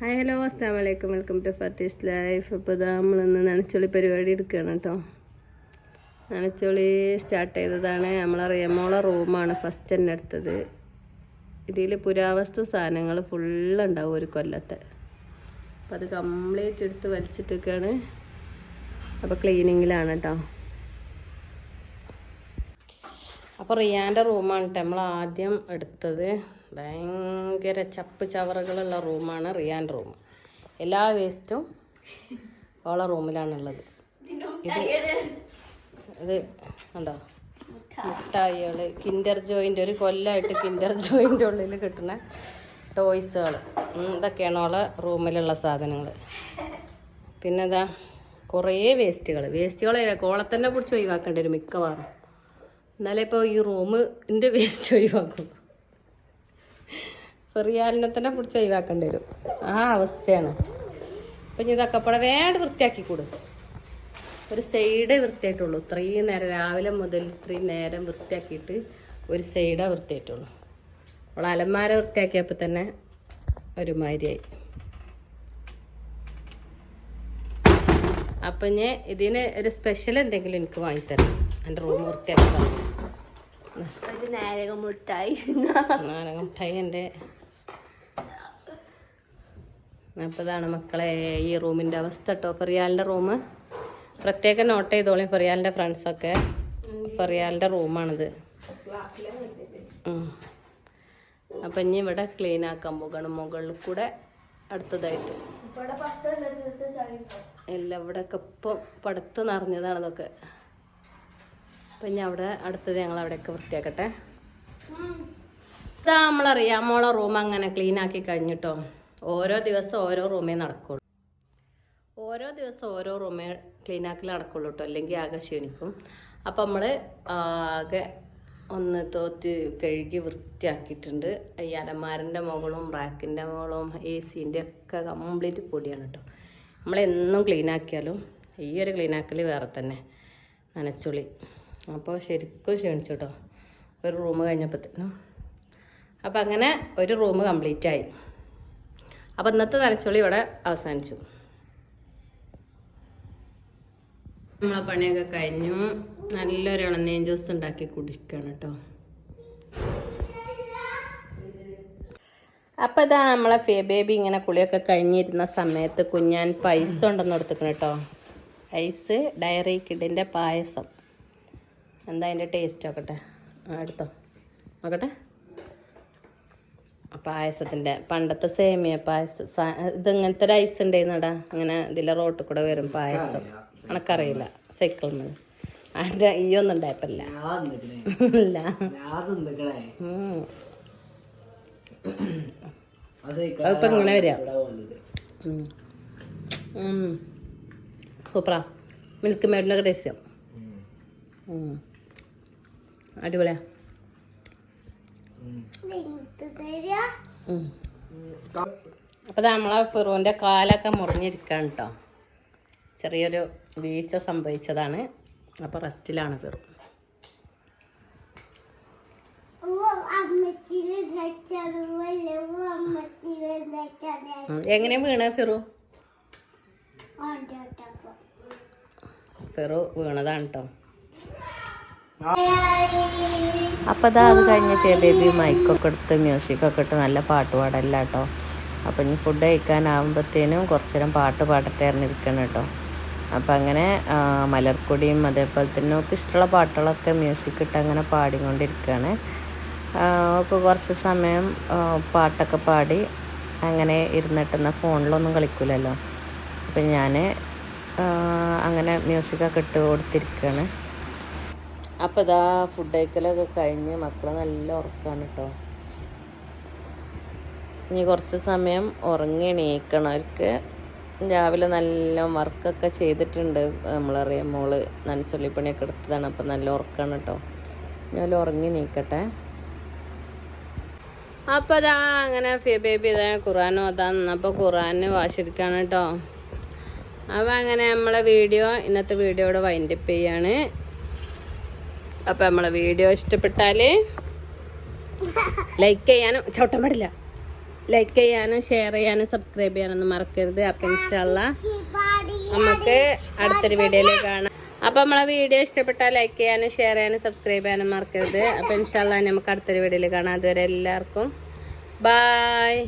Hi hello അസ്സാം വലൈക്കും welcome to ഫത്തീസ് life ഇപ്പോൾ ഇതാ നമ്മളിന്ന് നനച്ചൊളി പരിപാടി എടുക്കുകയാണ് കേട്ടോ. നനച്ചൊളി സ്റ്റാർട്ട് ചെയ്തതാണ്. നമ്മളെ റിയമോളെ റൂമാണ് ഫസ്റ്റ് തന്നെ എടുത്തത്. ഇതിൽ പുരാവസ്തു സാധനങ്ങൾ ഫുള്ളുണ്ടാവും ഒരു കൊല്ലത്തെ. അപ്പം അത് കംപ്ലീറ്റ് എടുത്ത് വലിച്ചിട്ടൊക്കെയാണ്. അപ്പോൾ ക്ലീനിങ്ങിലാണ് കേട്ടോ. അപ്പോൾ റിയാന്റെ റൂമാണ് കേട്ടോ നമ്മൾ ആദ്യം എടുത്തത്. ഭയങ്കര ചപ്പ് ചവറുകളുള്ള റൂമാണ് റിയാൻ റൂം. എല്ലാ വേസ്റ്റും ഓള റൂമിലാണുള്ളത്. ഇത് ഇത് കണ്ടോ? മുട്ടായികൾ കിൻഡർ ജോയിന്റെ ഒരു കൊല്ലമായിട്ട് കിൻഡർ ജോയിന്റെ ഉള്ളിൽ കിട്ടുന്ന ടോയ്സുകൾ ഇതൊക്കെയാണ് ഓളെ റൂമിലുള്ള സാധനങ്ങൾ പിന്നെ കുറേ വേസ്റ്റുകൾ വേസ്റ്റുകൾ കോളെ തന്നെ പിടിച്ച് ഒഴിവാക്കേണ്ടി വരും മിക്കവാറും. എന്നാലേ ഇപ്പോൾ ഈ റൂമിന്റെ വേസ്റ്റ് ഒഴിവാക്കും ഫെറിയാലിനെ തന്നെ പിടിച്ച് ഒഴിവാക്കേണ്ടി വരും. ആ അവസ്ഥയാണ്. അപ്പം ഇനി ഇതൊക്കെ പടെ വേണ്ട വൃത്തിയാക്കി കൂടും. ഒരു സൈഡേ വൃത്തിയായിട്ടുള്ളൂ. ഇത്രയും നേരം രാവിലെ മുതൽ ഇത്രയും നേരം വൃത്തിയാക്കിയിട്ട് ഒരു സൈഡേ വൃത്തിയായിട്ടുള്ളൂ. അവൾ അലമാര വൃത്തിയാക്കിയപ്പോൾ തന്നെ ഒരുമാതിരിയായി. അപ്പം ഞാൻ ഇതിന് ഒരു സ്പെഷ്യൽ എന്തെങ്കിലും എനിക്ക് വാങ്ങിത്തരാം. എന്റെ റൂം വൃത്തിയാക്കി ഒരു നാരക മുട്ടായി. നാരകം മുട്ടായി എന്റെ അപ്പോൾ ഇതാണ് മക്കളെ ഈ റൂമിന്റെ അവസ്ഥ കേട്ടോ ഫെറിയാലിന്റെ റൂം. പ്രത്യേകം നോട്ട് ചെയ്തോളി ഫെറിയാലിന്റെ ഫ്രണ്ട്സൊക്കെ ഫെറിയാലിന്റെ റൂമാണിത് അപ്പം ഇനി ഇവിടെ ക്ലീൻ ആക്കാൻ പോകണം മുകളിൽ കൂടെ അടുത്തതായിട്ട്. എല്ലാം ഇവിടെയൊക്കെ ഇപ്പം പടുത്ത് നിറഞ്ഞതാണ് ഇതൊക്കെ അപ്പം ഇനി അവിടെ അടുത്തത് ഞങ്ങൾ അവിടെയൊക്കെ വൃത്തിയാക്കട്ടെ. ഇതാ നമ്മളറിയാം മോളെ റൂം അങ്ങനെ ക്ലീൻ ആക്കി കഴിഞ്ഞിട്ടോ. ഓരോ ദിവസം ഓരോ റൂമേ നടക്കുള്ളൂ. ഓരോ ദിവസം ഓരോ റൂമേ ക്ലീൻ ആക്കൽ നടക്കുള്ളൂ കേട്ടോ അല്ലെങ്കിൽ ആകെ ക്ഷീണിക്കും. അപ്പം നമ്മൾ ആകെ ഒന്ന് തോത്തി കഴുകി വൃത്തിയാക്കിയിട്ടുണ്ട്. ഈ അലമാരന്റെ മുകളും റാക്കിന്റെ മുകളും എ സീന്റെ ഒക്കെ കംപ്ലീറ്റ് പൊടിയാണ് കേട്ടോ നമ്മളെന്നും ക്ലീൻ ആക്കിയാലും ഈ ഒരു ക്ലീൻ ആക്കൽ വേറെ തന്നെ. നനച്ചുളി. അപ്പോൾ ശരിക്കും ക്ഷീണിച്ചു കേട്ടോ ഒരു റൂം കഴിഞ്ഞപ്പോഴത്തേനും അപ്പം അങ്ങനെ ഒരു റൂം കംപ്ലീറ്റ് ആയി. അപ്പം ഇന്നത്തെ നനച്ചുളി ഇവിടെ അവസാനിച്ചു. നമ്മളെ പണിയൊക്കെ കഴിഞ്ഞു. നല്ലൊരു ഇളനീൻ ജ്യൂസ് ഉണ്ടാക്കി കുടിക്കണം കേട്ടോ. അപ്പം ഇതാ നമ്മളെ ഫേ ബേബി ഇങ്ങനെ കുളിയൊക്കെ കഴിഞ്ഞിരുന്ന സമയത്ത് കുഞ്ഞാൻ പൈസ ഉണ്ടെന്ന് കൊടുത്തിക്കണം കേട്ടോ. ഐസ് ഡയറി കിഡിന്റെ പായസം. എന്താ അതിന്റെ ടേസ്റ്റ് നോക്കട്ടെ? ആ എടുത്തോ. നോക്കട്ടെ. പായസത്തിന്റെ പണ്ടത്തെ സേമിയ പായസം സ- റൈസ് ഒരു ഐസ് ഉണ്ടായിരുന്നടാ അങ്ങനെ ഇതിലെ റോട്ടിൽ കൂടെ വരും പായസം. എനക്കറിയില്ല സൈക്കിൾ മേൽ അതിന്റെ ഈ ഒന്നും ഉണ്ടായപ്പല്ല. ഇല്ല. അതിപ്പോ ഇങ്ങനെ വരിക. സൂപ്പറാ. മിൽക്ക് മേഡിനൊക്കെ ടേസ്റ്റ്. അടിപൊളിയാ. അപ്പൊ നമ്മളെ ഫിറോന്റെ കാലൊക്കെ മുറിഞ്ഞിരിക്കാണ് കേട്ടോ ചെറിയൊരു വീഴ്ച സംഭവിച്ചതാണ്. അപ്പൊ റെസ്റ്റിലാണ് ഫിറു. എങ്ങനെ വീണ ഫിറു? ഫിറു വീണതാണ് കേട്ടോ അപ്പോൾ അതാ അത് കഴിഞ്ഞ് ബേബി മൈക്കൊക്കെ എടുത്ത് മ്യൂസിക്കൊക്കെ ഇട്ട് നല്ല പാട്ട് പാടല്ല കേട്ടോ അപ്പോൾ ഇനി ഫുഡ് കഴിക്കാനാവുമ്പോഴത്തേനും കുറച്ച് നേരം പാട്ട് പാടട്ടെ അറിഞ്ഞിരിക്കണം കേട്ടോ അപ്പോൾ അങ്ങനെ മലർക്കൊടിയും അതേപോലെ തന്നെ ഒക്കെ ഇഷ്ടമുള്ള പാട്ടുകളൊക്കെ മ്യൂസിക് ഇട്ട് അങ്ങനെ പാടിക്കൊണ്ടിരിക്കുകയാണ് ഒക്കെ കുറച്ച് സമയം പാട്ടൊക്കെ പാടി അങ്ങനെ ഇരുന്നിട്ടെന്നാൽ ഫോണിലൊന്നും കളിക്കില്ലല്ലോ അപ്പം ഞാൻ അങ്ങനെ മ്യൂസിക്കൊക്കെ ഇട്ട് കൊടുത്തിരിക്കുകയാണ് അപ്പോൾ ഇതാ ഫുഡ് കഴിക്കലൊക്കെ കഴിഞ്ഞ് മക്കൾ നല്ല ഉറക്കാണ് കേട്ടോ ഇനി കുറച്ച് സമയം ഉറങ്ങി എണീക്കണം. അവർക്ക് രാവിലെ നല്ല വർക്കൊക്കെ ചെയ്തിട്ടുണ്ട്. നമ്മളറിയാം മോൾ നനച്ചൊല്ലിപ്പണിയൊക്കെ എടുത്തതാണ്. അപ്പം നല്ല ഉറക്കാണ് കേട്ടോ ഞാൻ ഉറങ്ങി നീക്കട്ടെ അപ്പൊ അതാ അങ്ങനെ ഫി ബേബി ഇതാ ഖുറാൻ ഓതാൻ അപ്പോൾ ഖുറാന് വാശിരിക്കാണ് കേട്ടോ അപ്പൊ അങ്ങനെ നമ്മളെ വീഡിയോ ഇന്നത്തെ വീഡിയോ ഇവിടെ വൈൻഡപ്പ് ചെയ്യാണ്. അപ്പൊ നമ്മളെ വീഡിയോ ഇഷ്ടപ്പെട്ടാൽ ലൈക്ക് ചെയ്യാനും ചോട്ടം പാടില്ല. ലൈക്ക് ചെയ്യാനും ഷെയർ ചെയ്യാനും സബ്സ്ക്രൈബ് ചെയ്യാനൊന്നും മറക്കരുത്. അപ്പം ഇൻഷാല്ല നമുക്ക് അടുത്തൊരു വീഡിയോയിൽ കാണാം. അപ്പം നമ്മളെ വീഡിയോ ഇഷ്ടപ്പെട്ടാൽ ലൈക്ക് ചെയ്യാനും ഷെയർ ചെയ്യാനും സബ്സ്ക്രൈബ് ചെയ്യാനും മറക്കരുത്. അപ്പം ഇൻഷാല്ല നമുക്ക് അടുത്തൊരു വീഡിയോയിൽ കാണാം. അതുവരെ എല്ലാവർക്കും ബായ്